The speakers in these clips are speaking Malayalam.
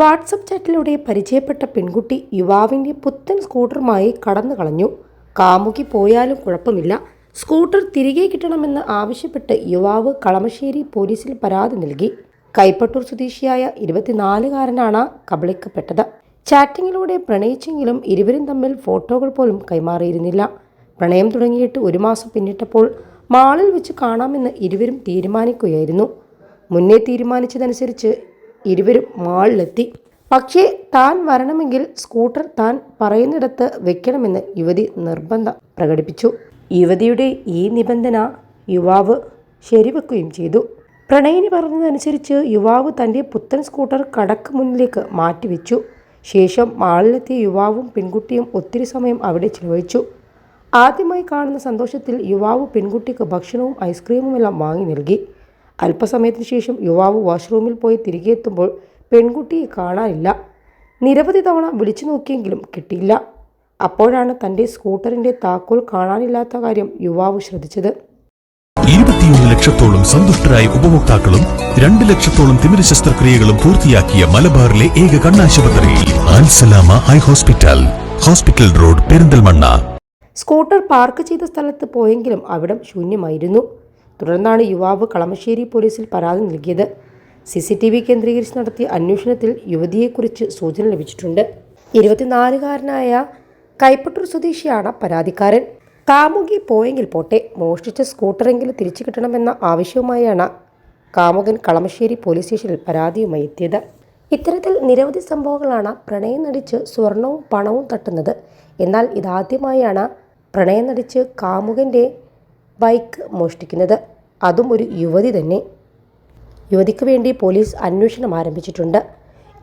വാട്സപ്പ് ചാറ്റിലൂടെ പരിചയപ്പെട്ട പെൺകുട്ടി യുവാവിന്റെ പുത്തൻ സ്കൂട്ടറുമായി കടന്നു കളഞ്ഞു. കാമുകി പോയാലും കുഴപ്പമില്ല. സ്കൂട്ടർ തിരികെ കിട്ടണമെന്ന് ആവശ്യപ്പെട്ട് യുവാവ് കളമശ്ശേരി പോലീസിൽ പരാതി നൽകി. കൈപ്പട്ടൂർ സ്വദേശിയായ ഇരുപത്തിനാലുകാരനാണ് കബളിക്കപ്പെട്ടത്. ചാറ്റിങ്ങിലൂടെ പ്രണയിച്ചെങ്കിലും ഇരുവരും തമ്മിൽ ഫോട്ടോകൾ പോലും കൈമാറിയിരുന്നില്ല. പ്രണയം തുടങ്ങിയിട്ട് ഒരു മാസം പിന്നിട്ടപ്പോൾ മാളിൽ വെച്ച് കാണാമെന്ന് ഇരുവരും തീരുമാനിക്കുകയായിരുന്നു. മുന്നേ തീരുമാനിച്ചതനുസരിച്ച് ഇരുവരും മാളിലെത്തി. പക്ഷേ താൻ വരണമെങ്കിൽ സ്കൂട്ടർ താൻ പറയുന്നിടത്ത് വെക്കണമെന്ന് യുവതി നിർബന്ധം പ്രകടിപ്പിച്ചു. യുവതിയുടെ ഈ നിബന്ധന യുവാവ് ശരിവെക്കുകയും ചെയ്തു. പ്രണയിനി പറഞ്ഞതനുസരിച്ച് യുവാവ് തന്റെ പുത്തൻ സ്കൂട്ടർ കടക്ക് മുന്നിലേക്ക് മാറ്റിവെച്ചു. ശേഷം മാളിലെത്തിയ യുവാവും പെൺകുട്ടിയും ഒത്തിരി സമയം അവിടെ ചിലവഴിച്ചു. ആദ്യമായി കാണുന്ന സന്തോഷത്തിൽ യുവാവ് പെൺകുട്ടിക്ക് ഭക്ഷണവും ഐസ്ക്രീമുമെല്ലാം വാങ്ങി നൽകി. അല്പസമയത്തിന് ശേഷം യുവാവ് വാഷ്റൂമിൽ പോയി തിരികെ എത്തുമ്പോൾ പെൺകുട്ടിയെ കാണാനില്ല. നിരവധി തവണ വിളിച്ചു നോക്കിയെങ്കിലും കിട്ടിയില്ല. അപ്പോഴാണ് തന്റെ സ്കൂട്ടറിന്റെ താക്കോൽ കാണാനില്ലാത്ത കാര്യം യുവാവ് ശ്രദ്ധിച്ചത്. ഇരുപത്തിയൊന്ന് ലക്ഷത്തോളം സന്തുഷ്ടരായ ഉപഭോക്താക്കളും രണ്ട് ലക്ഷത്തോളം തിമിര ശസ്ത്രക്രിയകളും പൂർത്തിയാക്കിയ മലബാറിലെ ഏക കണ്ണാശുപത്രി Al Salama eye hospital hospital road Perinthalmanna. Scooter park ചെയ്ത സ്ഥലത്ത് പോയെങ്കിലും അവിടം ശൂന്യമായിരുന്നു. തുടർന്നാണ് യുവാവ് കളമശ്ശേരി പോലീസിൽ പരാതി നൽകിയത്. സി സി ടി വി കേന്ദ്രീകരിച്ച് നടത്തിയ അന്വേഷണത്തിൽ യുവതിയെക്കുറിച്ച് സൂചന ലഭിച്ചിട്ടുണ്ട്. ഇരുപത്തിനാലുകാരനായ കൈപ്പട്ടൂർ സ്വദേശിയാണ് പരാതിക്കാരൻ. കാമുകി പോയെങ്കിൽ പോട്ടെ മോഷ്ടിച്ച സ്കൂട്ടറെങ്കിലും തിരിച്ചു കിട്ടണമെന്ന ആവശ്യവുമായാണ് കാമുകൻ കളമശ്ശേരി പോലീസ് സ്റ്റേഷനിൽ പരാതിയുമായി എത്തിയത്. ഇത്തരത്തിൽ നിരവധി സംഭവങ്ങളാണ് പ്രണയം നടിച്ച് സ്വർണവും പണവും തട്ടുന്നത്. എന്നാൽ ഇതാദ്യമായാണ് പ്രണയം നടിച്ച് കാമുകന്റെ ബൈക്ക് മോഷ്ടിക്കുന്നത്. അതും ഒരു യുവതി തന്നെ. യുവതിക്ക് വേണ്ടി പോലീസ് അന്വേഷണം ആരംഭിച്ചിട്ടുണ്ട്.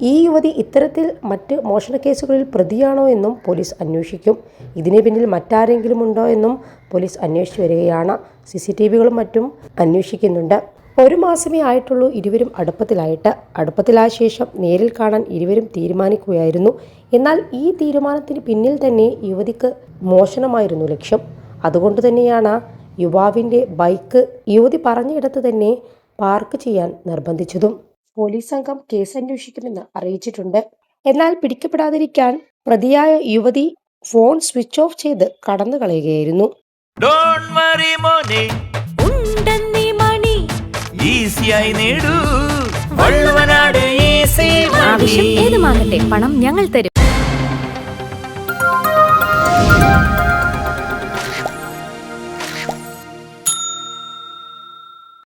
ഈ യുവതി ഇത്തരത്തിൽ മറ്റ് മോഷണ കേസുകളിൽ പ്രതിയാണോ എന്നും പോലീസ് അന്വേഷിക്കും. ഇതിന് പിന്നിൽ മറ്റാരെങ്കിലും ഉണ്ടോ എന്നും പോലീസ് അന്വേഷിച്ചു വരികയാണ്. സി സി ടി വികളും മറ്റും അന്വേഷിക്കുന്നുണ്ട്. ഒരു മാസമേ ആയിട്ടുള്ളൂ ഇരുവരും അടുപ്പത്തിലായിട്ട്. അടുപ്പത്തിലായ ശേഷം നേരിൽ കാണാൻ ഇരുവരും തീരുമാനിക്കുകയായിരുന്നു. എന്നാൽ ഈ തീരുമാനത്തിന് പിന്നിൽ തന്നെ യുവതിക്ക് മോഷണമായിരുന്നു ലക്ഷ്യം. അതുകൊണ്ട് തന്നെയാണ് യുവാവിന്റെ ബൈക്ക് യുവതി പറഞ്ഞയിടത്ത് തന്നെ പാർക്ക് ചെയ്യാൻ നിർബന്ധിച്ചതും പോലീസ് സംഘം കേസ് അന്വേഷിക്കുമെന്ന് അറിയിച്ചിട്ടുണ്ട്. എന്നാൽ പിടിക്കപ്പെടാതിരിക്കാൻ പ്രതിയായ യുവതി ഫോൺ സ്വിച്ച് ഓഫ് ചെയ്ത് കടന്നു കളയുകയായിരുന്നു. ഡോണ്ട് വറി മോനെ. ഉണ്ടെന്നീ മണി. ഈസിയായി നേടൂ. വള്ളുവനാട് ഈസി ആവശ്യം ഏതുമാകട്ടെ പണം ഞങ്ങൾ തരും.